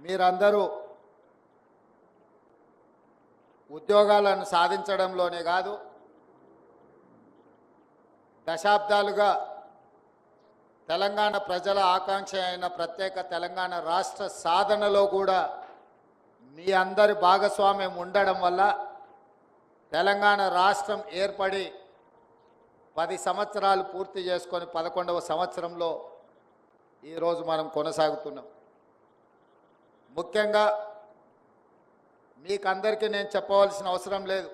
మీరందరూ ఉద్యోగాలను సాధించడంలోనే కాదు దశాబ్దాలుగా తెలంగాణ ప్రజల ఆకాంక్ష అయిన ప్రత్యేక తెలంగాణ రాష్ట్ర సాధనలో కూడా మీ అందరి భాగస్వామ్యం ఉండడం వల్ల తెలంగాణ రాష్ట్రం ఏర్పడి పది సంవత్సరాలు పూర్తి చేసుకొని పదకొండవ సంవత్సరంలో ఈరోజు మనం కొనసాగుతున్నాం. ముఖ్యంగా మీకందరికీ నేను చెప్పవలసిన అవసరం లేదు.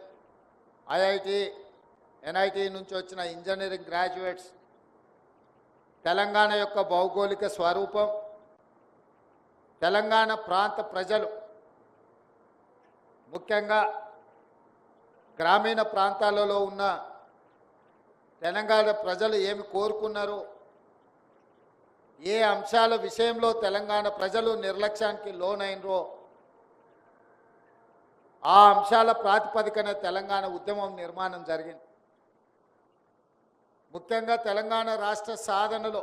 ఐఐటి ఎన్ఐటి నుంచి వచ్చిన ఇంజనీరింగ్ గ్రాడ్యుయేట్స్ తెలంగాణ యొక్క భౌగోళిక స్వరూపం తెలంగాణ ప్రాంత ప్రజలు ముఖ్యంగా గ్రామీణ ప్రాంతాలలో ఉన్న తెలంగాణ ప్రజలు ఏమి కోరుకున్నారు? ఏ అంశాల విషయంలో తెలంగాణ ప్రజలు నిర్లక్ష్యానికి లోనైనరో ఆ అంశాల ప్రాతిపదికన తెలంగాణ ఉద్యమం నిర్మాణం జరిగింది. ముఖ్యంగా తెలంగాణ రాష్ట్ర సాధనలో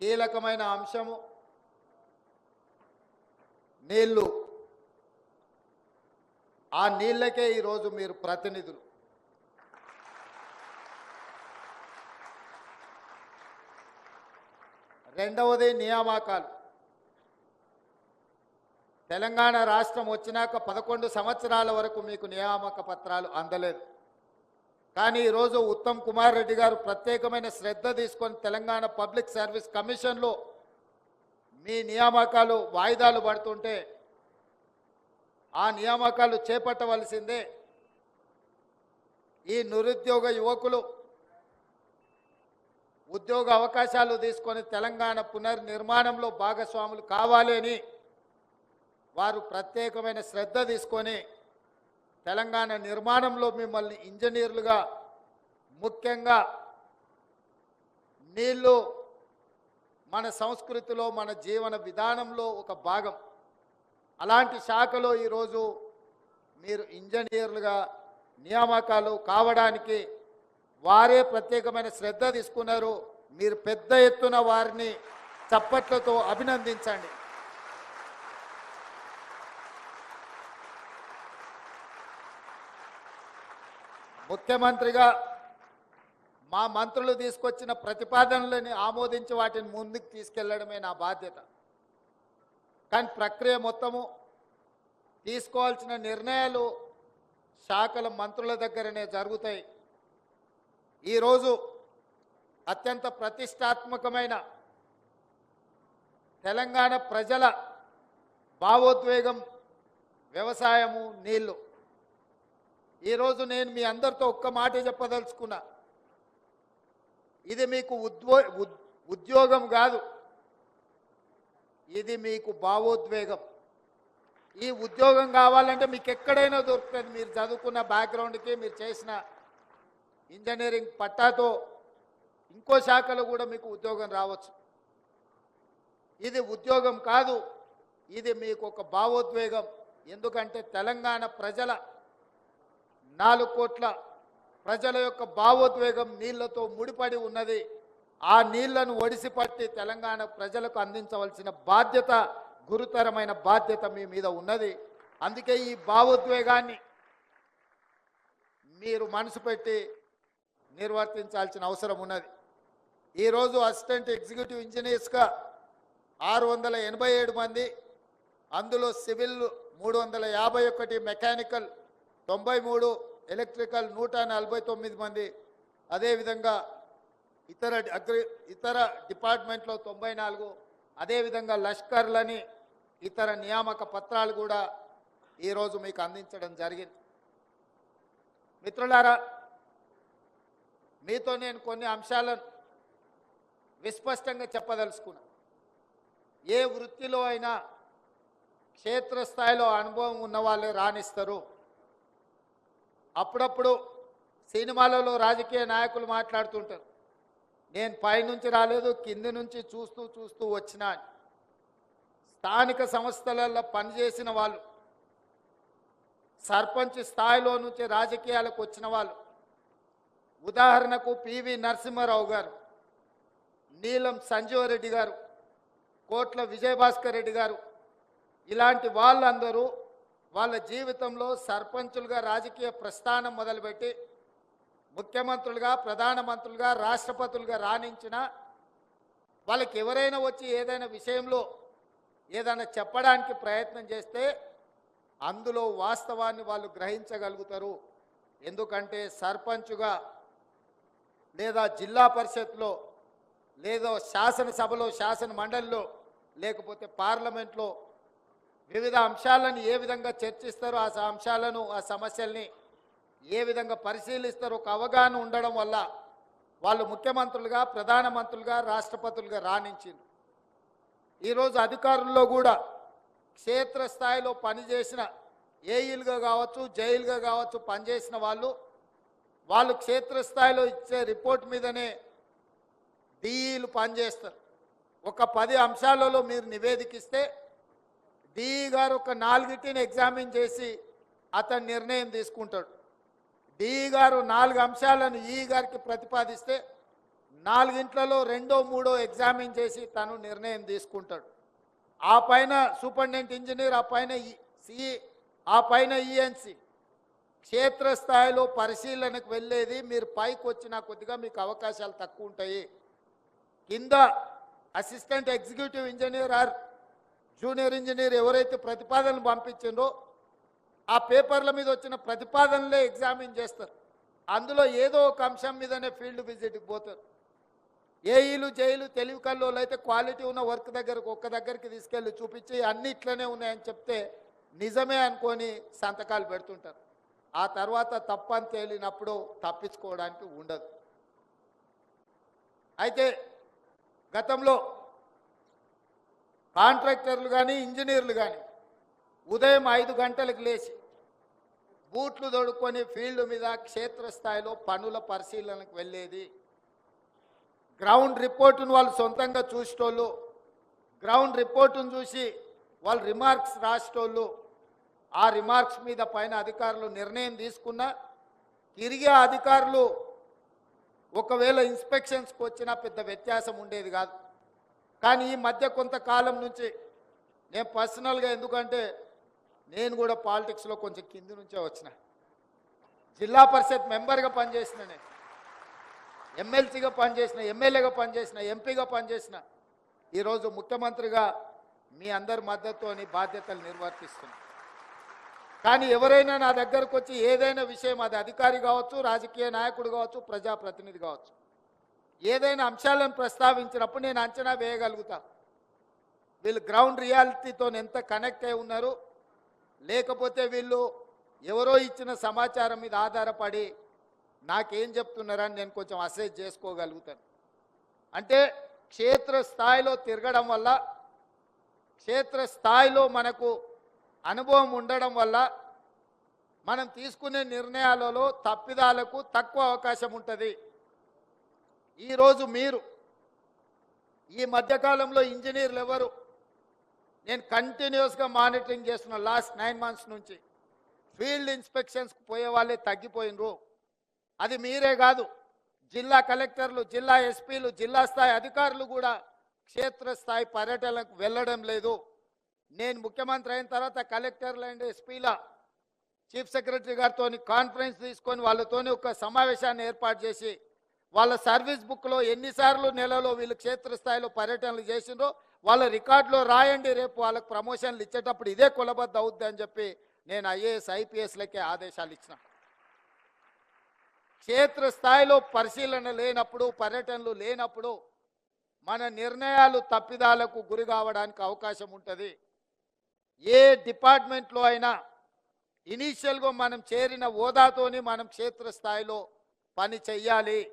కీలకమైన అంశము నీళ్ళు. ఆ నీళ్ళకే ఈరోజు మీరు ప్రతినిధులు. రెండవది నియామకాలు. తెలంగాణ రాష్ట్రం వచ్చినాక పదకొండు సంవత్సరాల వరకు మీకు నియామక పత్రాలు అందలేదు. కానీ ఈరోజు ఉత్తమ్ కుమార్ రెడ్డి గారు ప్రత్యేకమైన శ్రద్ధ తీసుకొని తెలంగాణ పబ్లిక్ సర్వీస్ కమిషన్లో మీ నియామకాలు వాయిదాలు పడుతుంటే ఆ నియామకాలు చేపట్టవలసిందే ఈ నిరుద్యోగ యువకులు ఉద్యోగ అవకాశాలు తీసుకొని తెలంగాణ పునర్నిర్మాణంలో భాగస్వాములు కావాలి అని వారు ప్రత్యేకమైన శ్రద్ధ తీసుకొని తెలంగాణ నిర్మాణంలో మిమ్మల్ని ఇంజనీర్లుగా ముఖ్యంగా నీళ్ళు మన సంస్కృతిలో మన జీవన విధానంలో ఒక భాగం. అలాంటి శాఖలో ఈరోజు మీరు ఇంజనీర్లుగా నియామకాలు కావడానికి వారే ప్రత్యేకమైన శ్రద్ధ తీసుకున్నారు. మీరు పెద్ద ఎత్తున వారిని చప్పట్లతో అభినందించండి. ముఖ్యమంత్రిగా మా మంత్రులు తీసుకొచ్చిన ప్రతిపాదనలని ఆమోదించి వాటిని ముందుకు తీసుకెళ్ళడమే నా బాధ్యత. కానీ ప్రక్రియ మొత్తము తీసుకోవాల్సిన నిర్ణయాలు శాఖల మంత్రుల దగ్గరనే జరుగుతాయి. ఈరోజు అత్యంత ప్రతిష్టాత్మకమైన తెలంగాణ ప్రజల భావోద్వేగం వ్యవసాయము నీళ్ళు. ఈరోజు నేను మీ అందరితో ఒక్క మాట చెప్పదలుచుకున్నా. ఇది మీకు ఉద్వో ఉద్యోగం కాదు. ఇది మీకు భావోద్వేగం. ఈ ఉద్యోగం కావాలంటే మీకు ఎక్కడైనా దొరుకుతుంది. మీరు చదువుకున్న బ్యాక్గ్రౌండ్కి మీరు చేసిన ఇంజనీరింగ్ పట్టాతో ఇంకో శాఖలో కూడా మీకు ఉద్యోగం రావచ్చు. ఇది ఉద్యోగం కాదు ఇది మీకు ఒక భావోద్వేగం. ఎందుకంటే తెలంగాణ ప్రజల నాలుగు కోట్ల ప్రజల యొక్క భావోద్వేగం నీళ్ళతో ముడిపడి ఉన్నది. ఆ నీళ్ళను ఒడిసి పట్టి తెలంగాణ ప్రజలకు అందించవలసిన బాధ్యత గురుతరమైన బాధ్యత మీ మీద ఉన్నది. అందుకే ఈ భావోద్వేగాన్ని మీరు మనసు పెట్టి నిర్వర్తించాల్సిన అవసరం ఉన్నది. ఈరోజు అసిస్టెంట్ ఎగ్జిక్యూటివ్ ఇంజనీర్స్గా ఆరు వందల ఎనభై ఏడు మంది అందులో సివిల్ మూడు వందల యాభై ఒకటి మెకానికల్ తొంభై మూడు ఎలక్ట్రికల్ నూట నలభై తొమ్మిది మంది అదేవిధంగా ఇతర అగ్రి ఇతర డిపార్ట్మెంట్లో తొంభై నాలుగు అదేవిధంగా లష్కర్లని ఇతర నియామక పత్రాలు కూడా ఈరోజు మీకు అందించడం జరిగింది. మిత్రులారా మీతో నేను కొన్ని అంశాలను విస్పష్టంగా చెప్పదలుచుకున్నా. ఏ వృత్తిలో అయినా క్షేత్రస్థాయిలో అనుభవం ఉన్న వాళ్ళే రాణిస్తారు. అప్పుడప్పుడు సినిమాలలో రాజకీయ నాయకులు మాట్లాడుతుంటారు. నేను పైనుంచి రాలేదు కింది నుంచి చూస్తూ చూస్తూ వచ్చినా స్థానిక సంస్థలలో పనిచేసిన వాళ్ళు సర్పంచ్ స్థాయిలో నుంచి రాజకీయాలకు వచ్చిన వాళ్ళు ఉదాహరణకు పివి నరసింహారావు గారు నీలం సంజీవరెడ్డి గారు కోట్ల విజయభాస్కర్ రెడ్డి గారు ఇలాంటి వాళ్ళందరూ వాళ్ళ జీవితంలో సర్పంచులుగా రాజకీయ ప్రస్థానం మొదలుపెట్టి ముఖ్యమంత్రులుగా ప్రధానమంత్రులుగా రాష్ట్రపతులుగా రాణించిన వాళ్ళకి ఎవరైనా వచ్చి ఏదైనా విషయంలో ఏదైనా చెప్పడానికి ప్రయత్నం చేస్తే అందులో వాస్తవాన్ని వాళ్ళు గ్రహించగలుగుతారు. ఎందుకంటే సర్పంచుగా లేదా జిల్లా పరిషత్లో లేదా శాసనసభలో శాసన మండలిలో లేకపోతే పార్లమెంట్లో వివిధ అంశాలను ఏ విధంగా చర్చిస్తారో ఆ అంశాలను ఆ సమస్యల్ని ఏ విధంగా పరిశీలిస్తారో ఒక అవగాహన ఉండడం వల్ల వాళ్ళు ముఖ్యమంత్రులుగా ప్రధానమంత్రులుగా రాష్ట్రపతులుగా రాణించింది ఈరోజు అధికారుల్లో కూడా క్షేత్రస్థాయిలో పనిచేసిన ఏఈలుగా కావచ్చు జైలుగా కావచ్చు పనిచేసిన వాళ్ళు వాళ్ళు క్షేత్రస్థాయిలో ఇచ్చే రిపోర్ట్ మీదనే డిఈలు పనిచేస్తారు. ఒక పది అంశాలలో మీరు నివేదికిస్తే డిఈ గారు ఒక నాలుగిటిని ఎగ్జామిన్ చేసి అతను నిర్ణయం తీసుకుంటాడు. డిఈ గారు నాలుగు అంశాలను ఈ గారికి ప్రతిపాదిస్తే నాలుగింట్లలో రెండో మూడో ఎగ్జామిన్ చేసి తను నిర్ణయం తీసుకుంటాడు. ఆ పైన సూపరింటెండెంట్ ఇంజనీర్ ఆ పైన సిఈ ఆ పైన ఈఎన్సి క్షేత్రస్థాయిలో పరిశీలనకు వెళ్ళేది మీరు పైకి వచ్చినా కొద్దిగా మీకు అవకాశాలు తక్కువ ఉంటాయి. కింద assistant executive engineer or junior engineer ఎవరైతే ప్రతిపాదనలు పంపించిండ్రో ఆ పేపర్ల మీద వచ్చిన ప్రతిపాదనలే ఎగ్జామిన్ చేస్తారు. అందులో ఏదో ఒక అంశం మీదనే ఫీల్డ్ విజిట్కి పోతారు. ఏఈలు జైలు తెలివి కల్లోలు అయితే క్వాలిటీ ఉన్న వర్క్ దగ్గరకు ఒక్క దగ్గరికి తీసుకెళ్ళి చూపించి అన్ని ఇట్లనే ఉన్నాయని చెప్తే నిజమే అనుకొని సంతకాలు పెడుతుంటారు. ఆ తర్వాత తప్పని తేలినప్పుడు తప్పించుకోవడానికి ఉండదు. అయితే గతంలో కాంట్రాక్టర్లు కానీ ఇంజనీర్లు కానీ ఉదయం ఐదు గంటలకు లేచి బూట్లు తొడుక్కొని ఫీల్డ్ మీద క్షేత్రస్థాయిలో పనుల పరిశీలనకు వెళ్ళేది. గ్రౌండ్ రిపోర్టును వాళ్ళు సొంతంగా చూసేటోళ్ళు గ్రౌండ్ రిపోర్టును చూసి వాళ్ళు రిమార్క్స్ రాసేటోళ్ళు ఆ రిమార్క్స్ మీద పైన అధికారులు నిర్ణయం తీసుకున్నా తిరిగి అధికారులు ఒకవేళ ఇన్స్పెక్షన్స్కి వచ్చినా పెద్ద వ్యత్యాసం ఉండేది కాదు. కానీ ఈ మధ్య కొంతకాలం నుంచి నేను పర్సనల్గా ఎందుకంటే నేను కూడా పాలిటిక్స్లో కొంచెం కింది నుంచే వచ్చిన. జిల్లా పరిషత్ మెంబర్గా పనిచేసిన నేను. ఎమ్మెల్సీగా పనిచేసిన ఎమ్మెల్యేగా పనిచేసిన ఎంపీగా పనిచేసిన ఈరోజు ముఖ్యమంత్రిగా మీ అందరి మద్దతుతోని బాధ్యతలు నిర్వర్తిస్తున్నాను కానీ ఎవరైనా నా దగ్గరకు వచ్చి ఏదైనా విషయం అది అధికారి కావచ్చు రాజకీయ నాయకుడు కావచ్చు ప్రజాప్రతినిధి కావచ్చు. ఏదైనా అంశాలను ప్రస్తావించినప్పుడు నేను అంచనా వేయగలుగుతా. వీళ్ళు గ్రౌండ్ రియాలిటీతో ఎంత కనెక్ట్ అయి ఉన్నారు లేకపోతే వీళ్ళు ఎవరో ఇచ్చిన సమాచారం మీద ఆధారపడి నాకేం చెప్తున్నారని నేను కొంచెం అసెస్ చేసుకోగలుగుతాను. అంటే క్షేత్ర స్థాయిలో తిరగడం వల్ల క్షేత్ర స్థాయిలో మనకు అనుభవం ఉండడం వల్ల మనం తీసుకునే నిర్ణయాలలో తప్పిదాలకు తక్కువ అవకాశం ఉంటుంది. ఈరోజు మీరు ఈ మధ్యకాలంలో ఇంజనీర్లు ఎవరు? నేను కంటిన్యూస్గా మానిటరింగ్ చేస్తున్న లాస్ట్ నైన్ మంత్స్ నుంచి. ఫీల్డ్ ఇన్స్పెక్షన్స్కి పోయే వాళ్ళే తగ్గిపోయినరు. అది మీరే కాదు జిల్లా కలెక్టర్లు జిల్లా ఎస్పీలు జిల్లా స్థాయి అధికారులు కూడా క్షేత్రస్థాయి పర్యటనకు వెళ్ళడం లేదు. నేను ముఖ్యమంత్రి అయిన తర్వాత కలెక్టర్లు అండ్ ఎస్పీల చీఫ్ సెక్రటరీ గారితో కాన్ఫరెన్స్ తీసుకొని వాళ్ళతోని ఒక సమావేశాన్ని ఏర్పాటు చేసి వాళ్ళ సర్వీస్ బుక్లో ఎన్నిసార్లు నెలలో వీళ్ళు క్షేత్రస్థాయిలో పర్యటనలు చేసిండ్రో వాళ్ళ రికార్డులో రాయండి రేపు వాళ్ళకి ప్రమోషన్లు ఇచ్చేటప్పుడు ఇదే కులబద్ద అవుద్ది అని చెప్పి నేను ఐఏఎస్ ఐపీఎస్లకే ఆదేశాలు ఇచ్చిన. క్షేత్రస్థాయిలో పరిశీలన లేనప్పుడు పర్యటనలు లేనప్పుడు మన నిర్ణయాలు తప్పిదాలకు గురి కావడానికి అవకాశం ఉంటుంది. ఏ డిపార్ట్మెంట్లో అయినా ఇనీషియల్గా మనం చేరిన హోదాతోని మనం క్షేత్రస్థాయిలో పని చెయ్యాలి.